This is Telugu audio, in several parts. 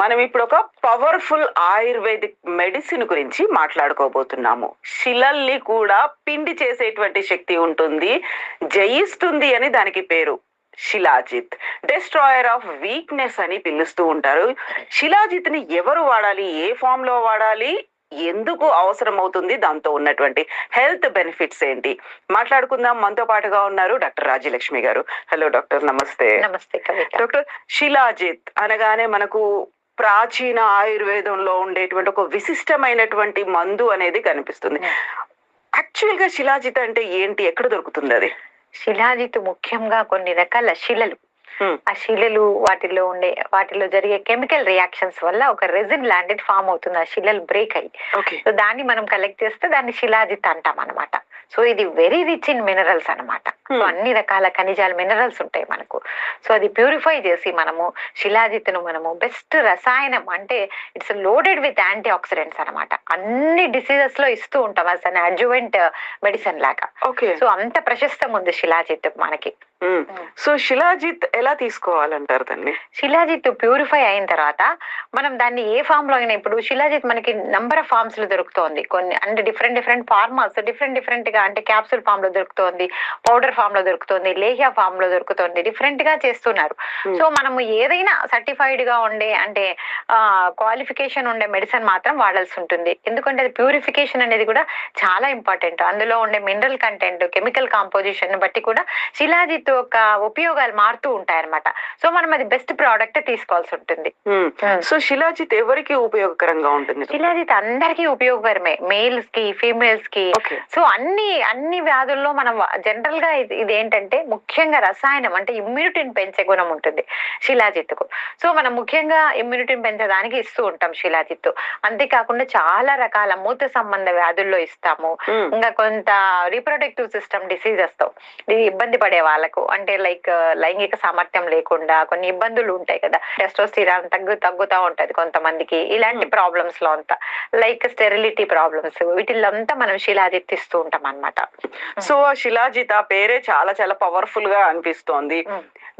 మనం ఇప్పుడు ఒక పవర్ఫుల్ ఆయుర్వేదిక్ మెడిసిన్ గురించి మాట్లాడుకోబోతున్నాము. శిలల్ని కూడా పిండి చేసేటువంటి శక్తి ఉంటుంది జయిస్తుంది అని దానికి పేరు శిలాజిత్. డెస్ట్రాయర్ ఆఫ్ వీక్నెస్ అని పిలుస్తూ ఉంటారు. శిలాజిత్ని ఎవరు వాడాలి ఏ ఫామ్లో వాడాలి ఎందుకు అవసరం అవుతుంది దాంతో ఉన్నటువంటి హెల్త్ బెనిఫిట్స్ ఏంటి? మాట్లాడుకుందాం. మనతో పాటుగా ఉన్నారు డాక్టర్ రాజ్యలక్ష్మి గారు. Hello doctor. నమస్తే. నమస్తే డాక్టర్ శిలాజిత్ అనగానే మనకు ప్రాచీన ఆయుర్వేదంలో ఉండేటువంటి ఒక విశిష్టమైనటువంటి మందు అనేది కనిపిస్తుంది. యాక్చువల్గా శిలాజిత్ అంటే ఏంటి? ఎక్కడ దొరుకుతుంది అది? శిలాజిత్ ముఖ్యంగా కొన్ని రకాల శిలలు. Hmm. ఆ శిలలు వాటిలో ఉండే వాటిలో జరిగే కెమికల్ రియాక్షన్స్ వల్ల ఒక రెజిన్ లాంటిది ఫామ్ అవుతుంది. ఆ శిలలు బ్రేక్ అయ్యి. సో దాన్ని మనం కలెక్ట్ చేస్తే దాన్ని శిలాజిత్ అంటాం అనమాట సో ఇది వెరీ రిచ్ ఇన్ మినరల్స్ అనమాట సో Hmm. అన్ని రకాల ఖనిజాలు మినరల్స్ ఉంటాయి మనకు. సో అది ప్యూరిఫై చేసి మనము శిలాజిత్ను మనము బెస్ట్ రసాయనం అంటే it's loaded with antioxidants అనమాట అన్ని డిసీజెస్లో ఇస్తూ ఉంటాం అస్ అన్ అడ్జువెంట్ మెడిసిన్ లాగా. సో అంత ప్రశస్తం ఉంది శిలాజిత్ మనకి. సో శిలాజిత్ ఎలా తీసుకోవాలంటారు దాన్ని? శిలాజిత్ ప్యూరిఫై అయిన తర్వాత మనం దాన్ని ఏ ఫామ్లో అయినా ఇప్పుడు శిలాజిత్ మనకి నంబర్ ఆఫ్ ఫార్మ్స్లో దొరుకుతోంది. కొన్ని అంటే డిఫరెంట్ డిఫరెంట్ ఫార్మాస్ డిఫరెంట్ డిఫరెంట్గా అంటే క్యాప్సూల్ ఫామ్లో దొరుకుతోంది. పౌడర్ ఫామ్లో దొరుకుతుంది లేహ్యా ఫామ్లో దొరుకుతుంది డిఫరెంట్గా చేస్తున్నారు. సో మనము ఏదైనా సర్టిఫైడ్గా ఉండే అంటే క్వాలిఫికేషన్ ఉండే మెడిసిన్ మాత్రం వాడాల్సి ఉంటుంది. ఎందుకంటే అది ప్యూరిఫికేషన్ అనేది కూడా చాలా ఇంపార్టెంట్ అందులో ఉండే మినరల్ కంటెంట్ కెమికల్ కాంపోజిషన్ బట్టి కూడా శిలాజిత్ యొక్క ఉపయోగాలు మారుతూ ఉంటాయి అనమాట సో మనం అది బెస్ట్ ప్రోడక్ట్ తీసుకోవాల్సి ఉంటుంది. సో శిలాజిత్ ఎవరికి ఉపయోగకరంగా ఉంటుంది శిలాజిత్ అందరికీ ఉపయోగకరమే. మేల్స్కి ఫీమేల్స్కి. సో అన్ని అన్ని వ్యాధుల్లో మనం జనరల్గా ఇది ఇది ఏంటంటే ముఖ్యంగా రసాయనం అంటే ఇమ్యూనిటీని పెంచే గుణం ఉంటుంది శిలాజిత్తుకు. సో మనం ముఖ్యంగా ఇమ్యూనిటీని పెంచడానికి ఇస్తూ ఉంటాం శిలాజిత్తు. అంతేకాకుండా చాలా రకాల మూత్ర సంబంధ వ్యాధుల్లో ఇస్తాము. ఇంకా కొంత రీప్రొడక్టివ్ సిస్టమ్ డిసీజెస్తో ఇది ఇబ్బంది పడే వాళ్ళకు. అంటే లైక్ లైంగిక సామర్థ్యం లేకుండా కొన్ని ఇబ్బందులు ఉంటాయి కదా. టెస్టోస్టిరాన్ తగ్గు తగ్గుతా ఉంటది కొంతమందికి. ఇలాంటి Hmm. ప్రాబ్లమ్స్లో అంతా. లైక్ స్టెరిలిటీ ప్రాబ్లమ్స్ వీటిల్లో అంతా మనం శిలాజిత్ ఇస్తూ ఉంటాం అనమాట సో శిలాజిత్ ఆ పేరే చాలా చాలా పవర్ఫుల్గా అనిపిస్తోంది.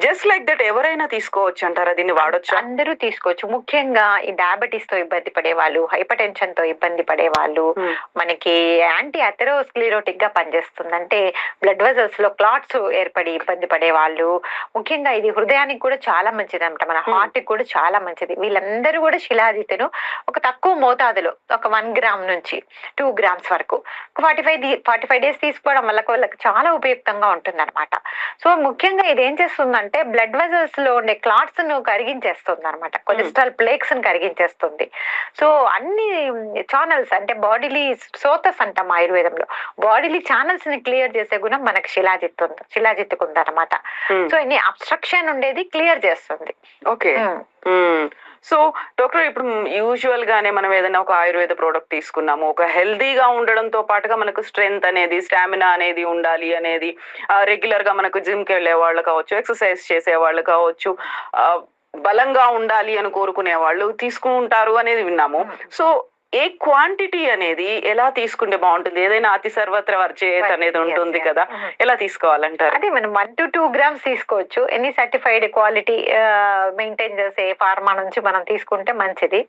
జస్ట్ లైక్ దట్ ఎవరైనా తీసుకోవచ్చు అంటారా? దీన్ని వాడొచ్చా? అందరూ తీసుకోవచ్చు. ముఖ్యంగా ఈ డయాబెటీస్తో ఇబ్బంది పడే వాళ్ళు హైపర్ టెన్షన్తో ఇబ్బంది పడే వాళ్ళు Hmm. మనకి యాంటీ అథెరోస్క్లిరోటిక్గా పనిచేస్తుంది. అంటే బ్లడ్ వెజల్స్లో క్లాట్స్ ఏర్పడి ఇబ్బంది పడే వాళ్ళు ముఖ్యంగా ఇది హృదయానికి కూడా చాలా మంచిది అనమాట మన Hmm. హార్ట్కి కూడా చాలా మంచిది. వీళ్ళందరూ కూడా శిలాజిత్తును ఒక తక్కువ మోతాదులో ఒక వన్ గ్రామ్ నుంచి టూ గ్రామ్స్ వరకు forty five forty five days తీసుకోవడం వల్ల వాళ్ళకి చాలా ఉపయుక్తంగా ఉంటుంది అనమాట సో ముఖ్యంగా ఇది ఏం చేస్తుందంటే బ్లడ్ వెజల్స్లో ఉండే క్లాట్స్ను కరిగించేస్తుంది అనమాట కొలెస్ట్రాల్ ప్లేక్స్ని కరిగించేస్తుంది. సో అన్ని ఛానల్స్ అంటే బాడీలీ సోతస్ అంటాం ఆయుర్వేదంలో. బాడీలీ ఛానల్స్ని క్లియర్ చేసే గుణం మనకి శిలాజిత్ ఉంది శిలాజిత్తుకు ఉంది అనమాట సో ఇన్ని అబ్స్ట్రక్షన్ ఉండేది క్లియర్ చేస్తుంది. ఓకే సో డాక్టర్ ఇప్పుడు యూజువల్ గానే మనం ఏదైనా ఒక ఆయుర్వేద ప్రోడక్ట్ తీసుకున్నాము ఒక హెల్దీగా ఉండడంతో పాటుగా మనకు స్ట్రెంగ్త్ అనేది స్టామినా అనేది ఉండాలి అనేది రెగ్యులర్గా మనకు జిమ్కి వెళ్ళే వాళ్ళు కావచ్చు ఎక్సర్సైజ్ చేసే వాళ్ళు కావచ్చు బలంగా ఉండాలి అని కోరుకునే వాళ్ళు తీసుకుంటారు అనేది విన్నాము. సో ఏ క్వాంటిటీ అనేది ఎలా తీసుకుంటే బాగుంటుంది? ఏదైనా అతి సర్వత్ర వర్చేత్ అనేది ఉంటుంది. కదా. Mhm. ఎలా తీసుకోవాలంటారు? అదే మనం వన్ టు టూ గ్రామ్స్ తీసుకోవచ్చు. ఎనీ సర్టిఫైడ్ క్వాలిటీ మెయింటైన్ చేసే ఫార్మా నుంచి మనం తీసుకుంటే మంచిది.